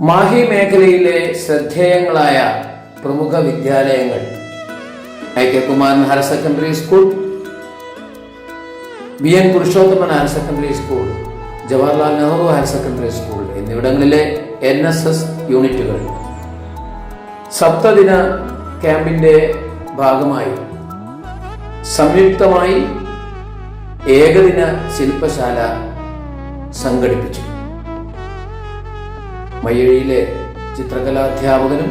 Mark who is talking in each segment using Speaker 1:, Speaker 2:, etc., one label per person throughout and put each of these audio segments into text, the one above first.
Speaker 1: മാഹി മേഖലയിലെ ശ്രദ്ധേയങ്ങളായ പ്രമുഖ വിദ്യാലയങ്ങൾ. I K Kumaran higher secondary school B N Purushothaman higher secondary school Jawaharlal Nehru higher secondary school എന്നിവിടങ്ങളിലെ N S S യൂണിറ്റുകൾ. സപ്തദിന ക്യാമ്പിന്റെ ഭാഗമായി സംയുക്തമായി ഏകദിന ശില്പശാല സംഘടിപ്പിച്ചു. മയ്യഴിയിലെ ചിത്രകലാധ്യാപകനും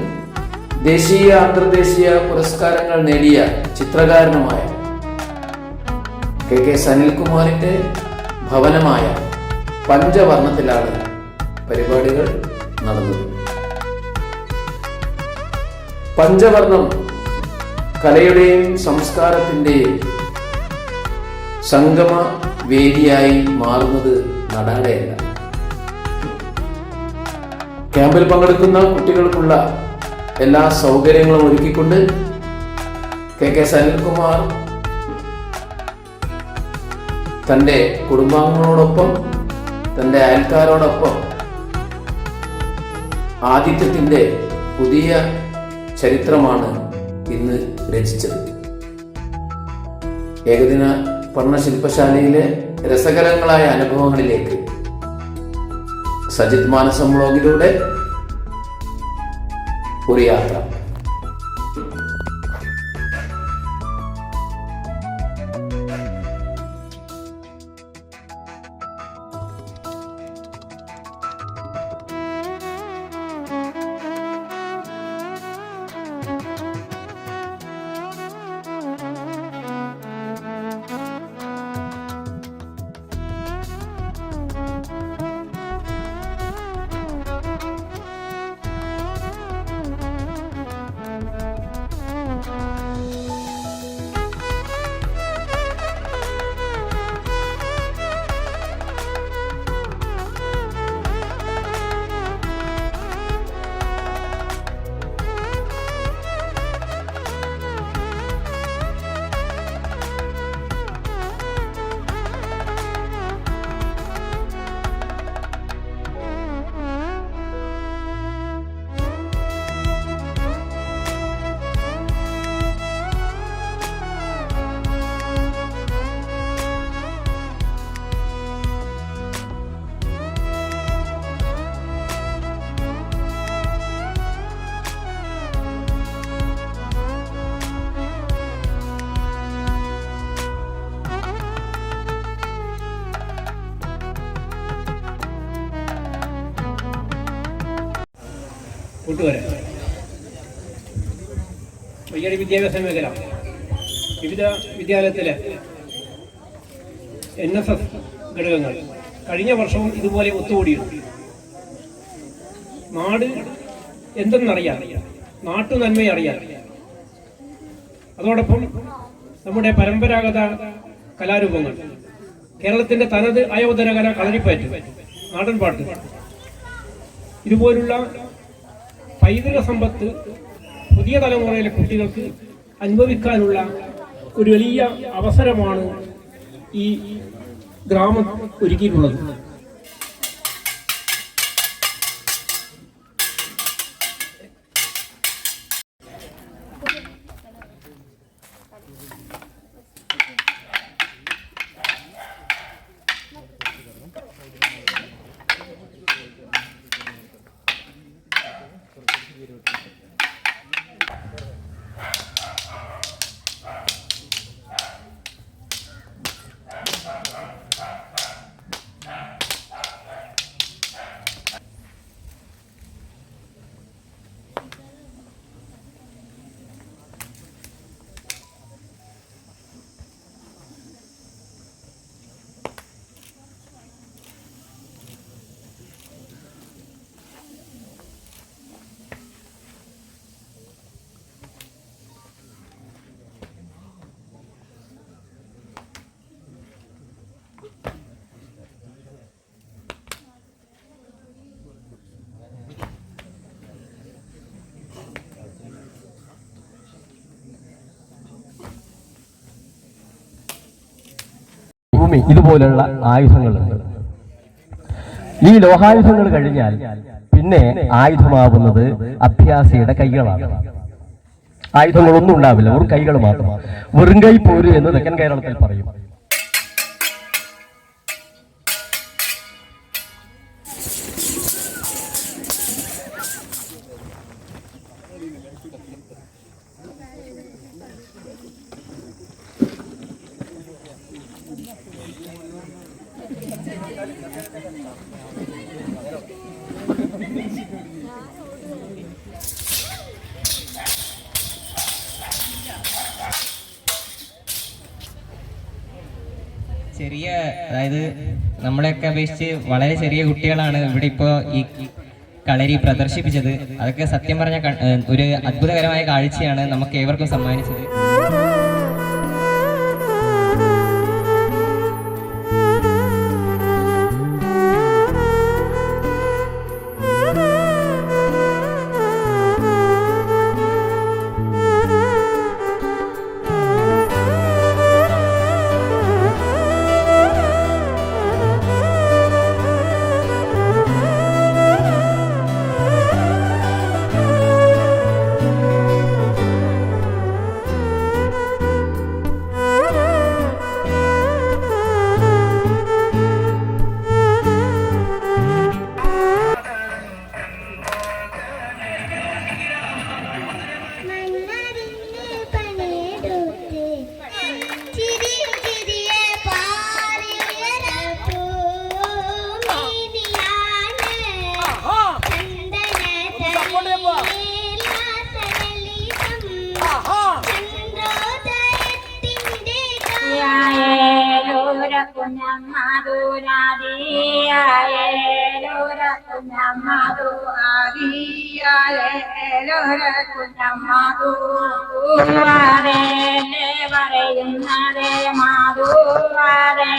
Speaker 1: ദേശീയ അന്തർദേശീയ പുരസ്കാരങ്ങൾ നേടിയ ചിത്രകാരനുമായ കെ കെ സനിൽകുമാറിന്റെ ഭവനമായ പഞ്ചവർണത്തിലാണ് പരിപാടികൾ നടന്നത്. പഞ്ചവർണം കലയുടെയും സംസ്കാരത്തിന്റെയും സംഗമ വേദിയായി മാറുന്നത് നടാടെയല്ല. ക്യാമ്പിൽ പങ്കെടുക്കുന്ന കുട്ടികൾക്കുള്ള എല്ലാ സൗകര്യങ്ങളും ഒരുക്കിക്കൊണ്ട് കെ കെ സനിൽകുമാർ തന്റെ കുടുംബാംഗങ്ങളോടൊപ്പം തന്റെ അയൽക്കാരോടൊപ്പം ആദിത്യത്തിന്റെ പുതിയ ചരിത്രമാണ് ഇന്ന് രചിച്ചത്. ഏകദിന പഠന ശില്പശാലയിലെ രസകരങ്ങളായ അനുഭവങ്ങളിലേക്ക് സജിത് മാനസം വ്ളോഗിലൂടെ ഒരു യാത്ര.
Speaker 2: കൂട്ടുകാരെ വയ്യാടി വിദ്യാഭ്യാസ മേഖല. വിവിധ വിദ്യാലയത്തിലെ എൻ എസ് എസ് ഘടകങ്ങൾ കഴിഞ്ഞ വർഷവും ഇതുപോലെ ഒത്തുകൂടിയിരുന്നു നാട് എന്തെന്നറിയാൻ നാട്ടു നന്മയറിയാൻ അതോടൊപ്പം നമ്മുടെ പരമ്പരാഗത കലാരൂപങ്ങൾ കേരളത്തിന്റെ തനത് അയോധന കല കളരിപ്പയറ്റ് നാടൻപാട്ട് ഇതുപോലുള്ള പൈതൃക സമ്പത്ത് പുതിയ തലമുറയിലെ കുട്ടികൾക്ക് അനുഭവിക്കാനുള്ള ഒരു വലിയ അവസരമാണ് ഈ ഗ്രാമം ഒരുക്കിയിട്ടുള്ളത്.
Speaker 3: ഭൂമി ഇതുപോലുള്ള ആയുധങ്ങളുണ്ട് ഈ ലോഹായുധങ്ങൾ കഴിഞ്ഞാൽ പിന്നെ ആയുധമാവുന്നത് അഭ്യാസിയുടെ കൈകളാണ്. ആയുധങ്ങളൊന്നും ഉണ്ടാവില്ല ഒരു കൈകൾ മാത്രം. വെറും കൈ പോര് എന്ന് തെക്കൻ കേരളത്തിൽ പറയും.
Speaker 4: ചെറിയ അതായത് നമ്മളെയൊക്കെ അപേക്ഷിച്ച് വളരെ ചെറിയ കുട്ടികളാണ് ഇവിടെ ഇപ്പോ ഈ കളരി പ്രദർശിപ്പിച്ചത്. അതൊക്കെ സത്യം പറഞ്ഞ ഒരു അത്ഭുതകരമായ കാഴ്ചയാണ് നമുക്ക് ഏവർക്കും സമ്മാനിച്ചത്.
Speaker 5: പറയുന്നതേ മാധുവാരല്ലേ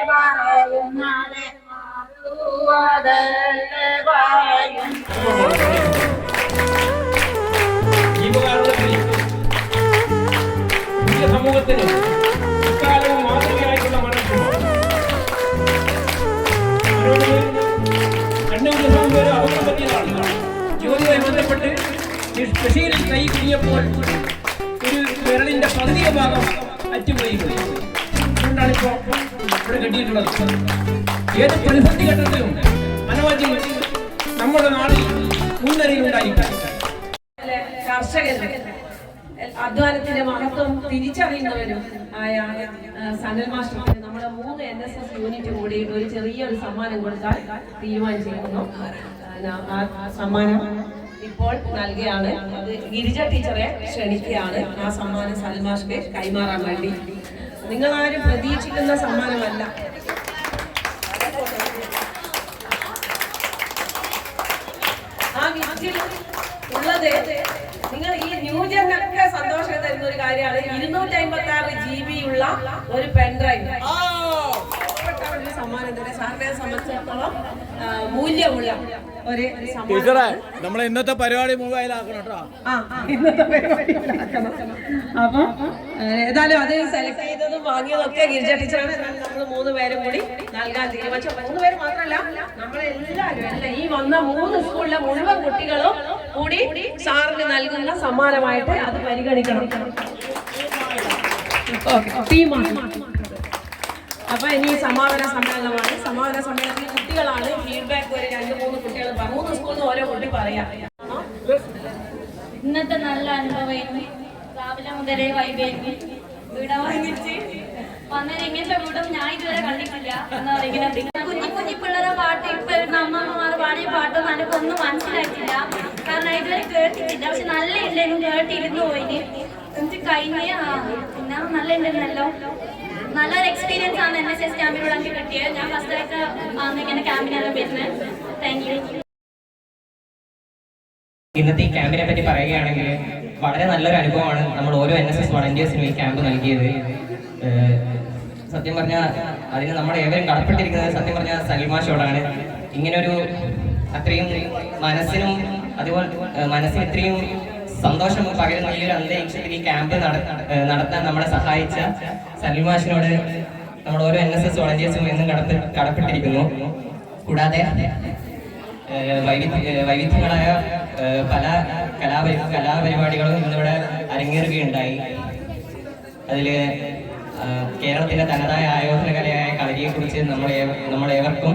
Speaker 5: പറയുന്നതേ
Speaker 2: പുതിയ സമൂഹത്തിന് കൈ കുഞ്ഞപ്പോൾ ഒരു വിരലിന്റെ പകുതിയ ഭാഗം അറ്റുപോയി പോയി അതുകൊണ്ടാണ് ഇപ്പോൾ ഇവിടെ കെട്ടിയിട്ടുള്ളത്. ഏത് പ്രതിസന്ധി ഘട്ടത്തിലും അനവധി നമ്മുടെ നാട്ടിൽ മുൻനിരയിലുണ്ടായിരിക്കും
Speaker 6: കർഷകർ അധ്വാനത്തിന്റെ മഹത്വം തിരിച്ചറിയുന്നവരും ആയ സനൽ മാസ്റ്റർ നമ്മുടെ മൂന്ന് എൻ എസ് എസ് യൂണിറ്റ് കൂടി ഒരു ചെറിയൊരു സമ്മാനം കൊടുക്കാൻ തീരുമാനിച്ചിരിക്കുന്നു. സമ്മാനം ഇപ്പോൾ നൽകുകയാണ് അത് ഗിരിജ ടീച്ചറെ ക്ഷണിക്കുകയാണ്. ആ സമ്മാനം സൽമാഷ്ക്ക് കൈമാറാൻ വേണ്ടി. നിങ്ങളാരും പ്രതീക്ഷിക്കുന്ന സമ്മാനമല്ല. ആ ഗിഫ്റ്റിൽ ഉള്ളത് നിങ്ങൾ ഈ ന്യൂജനൊക്കെ സന്തോഷം തരുന്ന ഒരു കാര്യമാണ്. ഇരുന്നൂറ്റി അമ്പത്തി ആറ് ജി ബി ഉള്ള ഒരു പെൻഡ്രൈവ് ഒരു സമ്മാനം തന്നെ സാറിനെ സംബന്ധിച്ചിടത്തോളം മൂല്യമുള്ള ഒരു സമ്മാനം
Speaker 7: നമ്മളെ ഇന്നത്തെ പരിപാടി മൊബൈലാക്കണം കേട്ടോ.
Speaker 6: ആ, ഇന്നത്തെ പരിപാടി അപ്പൊ ഏതായാലും അത് സെലക്ട് ചെയ്തതും വാങ്ങിയതൊക്കെ ഗിരിജ ടീച്ചറാണ്. നമ്മൾ മൂന്ന് പേരും കൂടി നൽകാൻ തീരുമാനിച്ചു. മൂന്ന് പേര് മാത്രമല്ല നമ്മളെല്ലാവരും അല്ല ഈ വന്ന മൂന്ന് സ്കൂളിലെ മുഴുവൻ കുട്ടികളും കൂടി സാറിന് നൽകുന്ന സമ്മാനമായിട്ട് അത് പരിഗണിക്കണം. ഓക്കെ ടീമാണ് അപ്പൊ ഇനി സമാപന സമ്മേളനമാണ്. സമാപന സമ്മേളനത്തിൽ കുട്ടികളാണ്. ഫീഡ്ബാക്ക് വരെ രണ്ട് മൂന്ന് കുട്ടികൾ മൂന്ന് സ്കൂളിൽ ഓരോ കുട്ടി പറയാം.
Speaker 5: ഇന്നത്തെ നല്ല അനുഭവമായിരുന്നു രാവിലെ മുതലേ വൈകിട്ട് വീട വാങ്ങിച്ച് വന്നേരം ഇങ്ങനത്തെ വീടും ഞാൻ ഇതുവരെ കണ്ടിട്ടില്ല കുഞ്ഞു കുഞ്ഞു പിള്ളേരെ പാട്ട് ഇപ്പൊ വരുന്ന അമ്മമാർ പാടിയ പാട്ട് നനക്കൊന്നും മനസ്സിലായിട്ടില്ല. കാരണം ഇതുവരെ കേട്ടിട്ടില്ല. പക്ഷെ നല്ല ഇല്ലെങ്കിലും കേട്ടിരുന്നു പോയിന്. എന്നിട്ട് കഴിഞ്ഞ പിന്നെ നല്ല ഉണ്ടെന്നല്ലോ നല്ലൊരു എക്സ്പീരിയൻസ് ആണ് എൻ എസ് എസ് ക്യാമ്പിലൂടെ എനിക്ക് കിട്ടിയത്. ഞാൻ ഫസ്റ്റ് ആയിട്ട് ഇങ്ങനെ ക്യാമ്പിനെല്ലാം വരുന്നത്. താങ്ക് യു
Speaker 4: ഇന്നത്തെ ഈ ക്യാമ്പിനെ പറ്റി പറയുകയാണെങ്കിൽ വളരെ നല്ലൊരു അനുഭവമാണ് നമ്മൾ ഓരോ എൻ എസ് എസ് വളണ്ടിയേഴ്സിനും ഈ ക്യാമ്പ് നൽകിയത്. സത്യം പറഞ്ഞാൽ അതിന് നമ്മൾ ഏവരും കടപ്പെട്ടിരിക്കുന്നത് സത്യം പറഞ്ഞാൽ സൽമാഷോടാണ് ഇങ്ങനൊരു അത്രയും മനസ്സിനും അതുപോലെ മനസ്സിന് ഇത്രയും സന്തോഷം പകരുന്ന ഈ ഒരു അന്തരീക്ഷത്തിൽ ഈ ക്യാമ്പ് നടത്താൻ നമ്മളെ സഹായിച്ച സൽമാഷിനോട് നമ്മൾ ഓരോ എൻ എസ് എസ് വളണ്ടിയേഴ്സും എന്നും കടത്തി കടപ്പെട്ടിരിക്കുന്നു. കൂടാതെ വൈവിധ്യ വൈവിധ്യങ്ങളായ പല കലാപരി കലാപരിപാടികളും ഇന്നിവിടെ അരങ്ങേറുകയുണ്ടായി. അതിൽ കേരളത്തിന്റെ തനതായ ആയോധന കലയായ കളരിയെക്കുറിച്ച് നമ്മൾ നമ്മളേവർക്കും ഏവർക്കും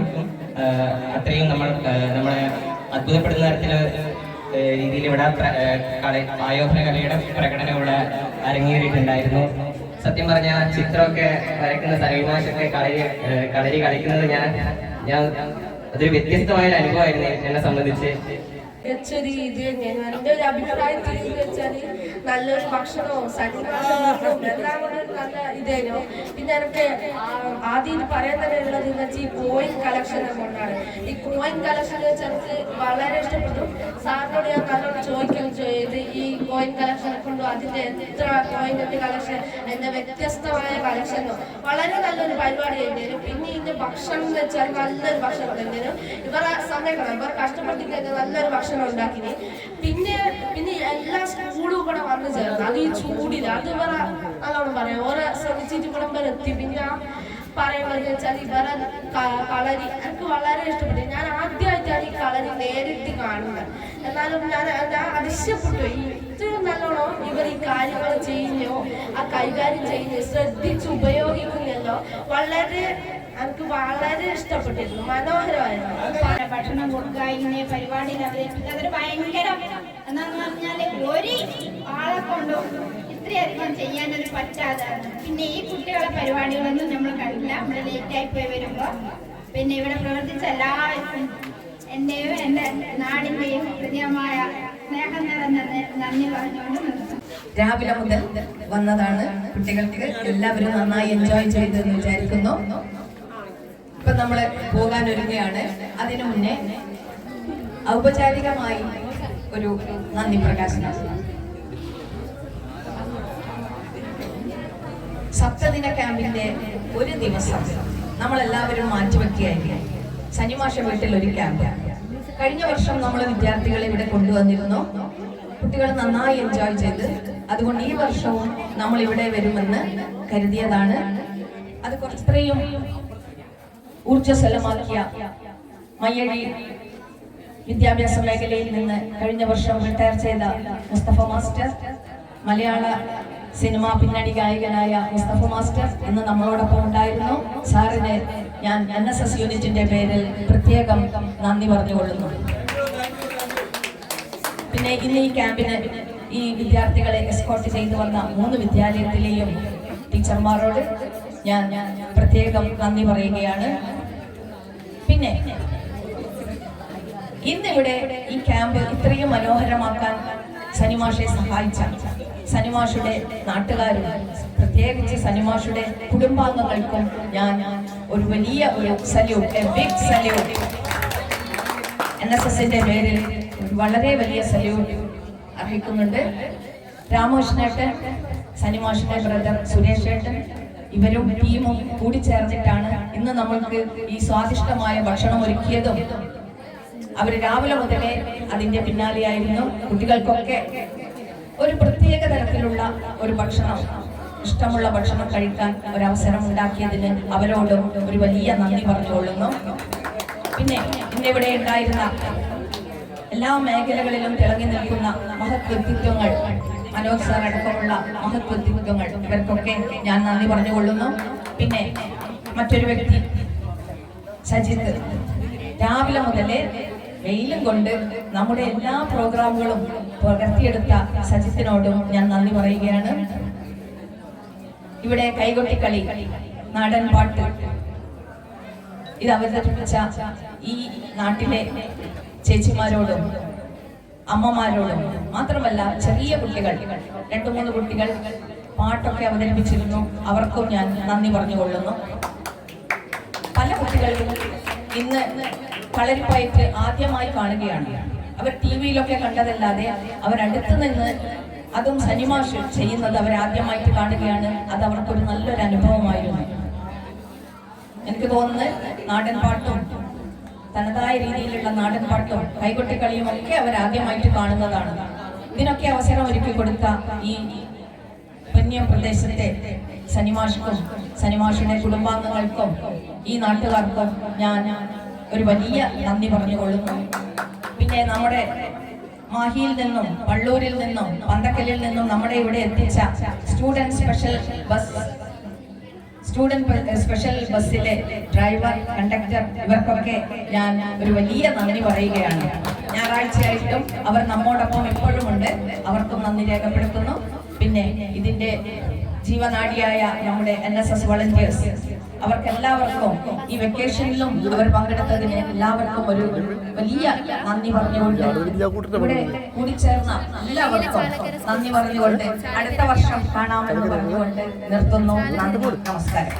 Speaker 4: അത്രയും നമ്മൾ നമ്മളെ അത്ഭുതപ്പെടുന്ന തരത്തിൽ രീതിയിൽ ഇവിടെ ആയോധന കലയുടെ പ്രകടനം ഇവിടെ അരങ്ങേറിയിട്ടുണ്ടായിരുന്നു. സത്യം പറഞ്ഞ ചിത്രമൊക്കെ വരയ്ക്കുന്ന സലീമാഷൊക്കെ കളരി കളരി കളിക്കുന്നത് ഞാൻ ഞാൻ അതൊരു വ്യത്യസ്തമായ ഒരു അനുഭവമായിരുന്നു എന്നെ സംബന്ധിച്ച്.
Speaker 8: മികച്ചൊരു ഇത് തന്നെയാണ് എന്റെ ഒരു അഭിപ്രായത്തിൽ വെച്ചാൽ നല്ലൊരു ഭക്ഷണവും സന്നിധാനവും എല്ലാം കൂടെ നല്ല ഇതേനോ പിന്നെ എനിക്ക് ആദ്യം പറയാൻ തന്നെ ഉള്ളത് എന്ന് വെച്ചാൽ ഈ കോയിൻ കളക്ഷൻ കൊണ്ടാണ്. ഈ കോയിൻ കളക്ഷൻ വെച്ചാൽ വളരെ ഇഷ്ടപ്പെട്ടു സാറിനോട് ഞാൻ നല്ലോണം ചോദിക്കുകയും ചെയ്ത്. ഈ കോയിൻ കളക്ഷൻ കൊണ്ടും അതിന്റെ എത്ര കോയിന്റെ കളക്ഷൻ എന്റെ വ്യത്യസ്തമായ കളക്ഷനോ വളരെ നല്ലൊരു പരിപാടി ആയിരുന്നു പിന്നെ ഇതിന്റെ ഭക്ഷണം എന്ന് വെച്ചാൽ നല്ലൊരു ഭക്ഷണം തന്നെയായിരുന്നു. ഇവരെ സമയം ഇവർ കഷ്ടപ്പെട്ടിട്ട് നല്ലൊരു ഭക്ഷണം ഉണ്ടാക്കിന് പിന്നെ പിന്നെ എല്ലാ സ്കൂളും കൂടെ വന്നു ചേർന്ന്. അത് ഈ ചൂടില്ല അത് ഇവരെ നല്ലോണം പറയാം. ഓരോ ശ്രമിച്ചിട്ട് ഇവിടെ എത്തി. പിന്നെ ആ പറയുന്നത് വെച്ചാൽ ഇവരെ കളരി. എനിക്ക് വളരെ ഇഷ്ടപ്പെട്ടു. ഞാൻ ആദ്യമായിട്ടാണ് ഈ കളരി നേരിട്ട് കാണുന്നത്. എന്നാലും ഞാൻ അതിശയപ്പെട്ടു ഇത്രയും നല്ലോണം ഇവർ ഈ കാര്യങ്ങൾ ചെയ്യുന്നോ ആ കൈകാര്യം ചെയ്യുന്നു ശ്രദ്ധിച്ച് ഉപയോഗിക്കുന്നല്ലോ. വളരെ എനിക്ക് വളരെ ഇഷ്ടപ്പെട്ടിരുന്നു. മനോഹരമായിരുന്നു.
Speaker 9: ഭക്ഷണം കൊടുക്കുക ഇങ്ങനെ പരിപാടിയിൽ അവതരിപ്പിക്കുക അതൊരു ഭയങ്കര. എന്താന്ന് പറഞ്ഞാൽ ഒരു ആളെ കൊണ്ടോ ഇത്രയധികം ചെയ്യാനൊരു പറ്റാതാണ് പിന്നെ ഈ കുട്ടികളെ പരിപാടികളൊന്നും നമ്മൾ കണ്ടില്ല. നമ്മൾ ലേറ്റായി പോയി വരുമ്പോൾ. പിന്നെ ഇവിടെ പ്രവർത്തിച്ച എല്ലാവർക്കും എന്റെയും എന്റെ നാടിന്റെയും ഹൃദയമായ സ്നേഹം നന്ദി പറഞ്ഞുകൊണ്ട്
Speaker 10: രാവിലെ മുതൽ വന്നതാണ് കുട്ടികൾക്ക് എല്ലാവരും നന്നായി എൻജോയ് ചെയ്തെന്ന് വിചാരിക്കുന്നു. ഇപ്പൊ നമ്മൾ പോകാൻ ഒരുങ്ങയാണ് അതിനു മുന്നേ ഔപചാരികമായി ഒരു നന്ദി പ്രകാശനം. സപ്തദിന ക്യാമ്പിന്റെ ഒരു ദിവസം നമ്മളെല്ലാവരും മാറ്റിവെക്കുകയായിരിക്കും. ശനിമാഷ വീട്ടിൽ ഒരു ക്യാമ്പ് കഴിഞ്ഞ വർഷം നമ്മൾ വിദ്യാർത്ഥികളെ ഇവിടെ കൊണ്ടുവന്നിരുന്നു. കുട്ടികൾ നന്നായി എൻജോയ് ചെയ്ത്. അതുകൊണ്ട് ഈ വർഷവും നമ്മൾ ഇവിടെ വരുമെന്ന് കരുതിയതാണ്. അത് കുറച്ചത്രയും ഊർജസ്വലമാക്കിയ മയ്യഴി വിദ്യാഭ്യാസ മേഖലയിൽ നിന്ന് കഴിഞ്ഞ വർഷം റിട്ടയർ ചെയ്ത മുസ്തഫ മാസ്റ്റർ മലയാള സിനിമാ പിന്നണി ഗായകനായ മുസ്തഫ മാസ്റ്റർ ഇന്ന് നമ്മളോടൊപ്പം ഉണ്ടായിരുന്നു. സാറിന് ഞാൻ എൻ എസ് എസ് യൂണിറ്റിന്റെ പേരിൽ പ്രത്യേകം നന്ദി പറഞ്ഞുകൊള്ളുന്നു. പിന്നെ ഇന്ന് ഈ ക്യാമ്പിന് ഈ വിദ്യാർത്ഥികളെ എസ്കോർട്ട് ചെയ്തു വന്ന മൂന്ന് വിദ്യാലയത്തിലെയും ടീച്ചർമാരോട് ഞാൻ പ്രത്യേകം നന്ദി പറയുകയാണ്. പിന്നെ ഇന്നിവിടെ ഈ ക്യാമ്പ് ഇത്രയും മനോഹരമാക്കാൻ സനിമാഷെ സഹായിച്ച സനിമാഷുടെ നാട്ടുകാരും പ്രത്യേകിച്ച് സനിമാഷുടെ കുടുംബാംഗങ്ങൾക്കും ഞാൻ ഒരു വലിയ ഒരു salute a big salute N S എസിന്റെ പേരിൽ ഒരു വളരെ വലിയ സല്യൂട്ട് അർഹിക്കുന്നുണ്ട്. രാമകൃഷ്ണേട്ടൻ സനിമാഷിന്റെ ബ്രദർ സുരേഷ് ഏട്ടൻ ഇവരും ടീമും കൂടി ചേർന്നിട്ടാണ് ഇന്ന് നമ്മൾക്ക് ഈ സ്വാദിഷ്ടമായ ഭക്ഷണം ഒരുക്കിയതും. അവർ രാവിലെ മുതലേ അതിന്റെ പിന്നാലെയായിരുന്നു. കുട്ടികൾക്കൊക്കെ ഒരു പ്രത്യേക തരത്തിലുള്ള ഒരു ഭക്ഷണം ഇഷ്ടമുള്ള ഭക്ഷണം കഴിക്കാൻ ഒരവസരം ഉണ്ടാക്കിയതിന് അവരോട് ഒരു വലിയ നന്ദി പറഞ്ഞുകൊള്ളുന്നു. പിന്നെ ഇന്നിവിടെ ഉണ്ടായിരുന്ന എല്ലാ മേഖലകളിലും തിളങ്ങി നിൽക്കുന്ന മഹത് വ്യക്തിത്വങ്ങൾ മനോജ് സാർ അടക്കമുള്ള മഹത് വ്യക്തിത്വങ്ങൾ ഇവർക്കൊക്കെ ഞാൻ നന്ദി പറഞ്ഞുകൊള്ളുന്നു. പിന്നെ മറ്റൊരു വ്യക്തി സജിത്ത്. രാവിലെ മുതലേ വെയിലും കൊണ്ട് നമ്മുടെ എല്ലാ പ്രോഗ്രാമുകളും പകർത്തിയെടുത്ത സജിത്തിനോടും ഞാൻ നന്ദി പറയുകയാണ്. ഇവിടെ കൈകൊട്ടിക്കളി നാടൻ പാട്ട്. ഇത് അവതരിപ്പിച്ച ഈ നാട്ടിലെ ചേച്ചിമാരോടും അമ്മമാരോടും മാത്രമല്ല ചെറിയ കുട്ടികൾ രണ്ടു മൂന്ന് കുട്ടികൾ പാട്ടൊക്കെ അവതരിപ്പിച്ചിരുന്നു. അവർക്കും ഞാൻ നന്ദി പറഞ്ഞുകൊള്ളുന്നു. പല കുട്ടികളും ഇന്ന് കളരിപ്പയറ്റ് ആദ്യമായി കാണുകയാണ്. അവർ ടി വിയിലൊക്കെ കണ്ടതല്ലാതെ അടുത്ത് നിന്ന് അതും സനിമാഷ് ചെയ്യുന്നത് അവർ ആദ്യമായിട്ട് കാണുകയാണ്. അത് അവർക്കൊരു നല്ലൊരു അനുഭവമായിരുന്നു. എനിക്ക് തോന്നുന്നത് നാടൻ പാട്ടും തനതായ രീതിയിലുള്ള നാടൻ പാട്ടും കൈകൊട്ടിക്കളിയും ഒക്കെ അവർ ആദ്യമായിട്ട് കാണുന്നതാണ്. ഇതിനൊക്കെ അവസരം ഒരുക്കി കൊടുത്ത ഈ പുണ്യം പ്രദേശത്തെ സനിമാഷ്ക്കും സനിമാഷിന്റെ കുടുംബാംഗങ്ങൾക്കും ഈ നാട്ടുകാർക്കും ഞാൻ ഒരു വലിയ നന്ദി പറഞ്ഞുകൊള്ളുന്നു. പിന്നെ നമ്മുടെ മാഹിയിൽ നിന്നും വള്ളൂരിൽ നിന്നും പന്തക്കലിൽ നിന്നും നമ്മുടെ ഇവിടെ എത്തിച്ച student special bus student special ബസ്സിലെ ഡ്രൈവർ കണ്ടക്ടർ ഇവർക്കൊക്കെ ഞാൻ ഒരു വലിയ നന്ദി പറയുകയാണ്. ഞായറാഴ്ചയായിട്ടും അവർ നമ്മോടൊപ്പം എപ്പോഴും ഉണ്ട്. അവർക്കും നന്ദി രേഖപ്പെടുത്തുന്നു. പിന്നെ ഇതിന്റെ ജീവനാടിയായ നമ്മുടെ എൻ എസ് എസ് വളണ്ടിയേഴ്സ് അവർക്കെല്ലാവർക്കും ഈ വെക്കേഷനിലും അവർ പങ്കെടുത്തതിന് എല്ലാവർക്കും ഒരു വലിയ നന്ദി പറഞ്ഞുകൊണ്ട് ഇവിടെ കൂടിച്ചേർന്ന എല്ലാവർക്കും നന്ദി പറഞ്ഞുകൊണ്ട് അടുത്ത വർഷം കാണാമെന്ന് പറഞ്ഞുകൊണ്ട് നിർത്തുന്നു. നന്ദി. നമസ്കാരം.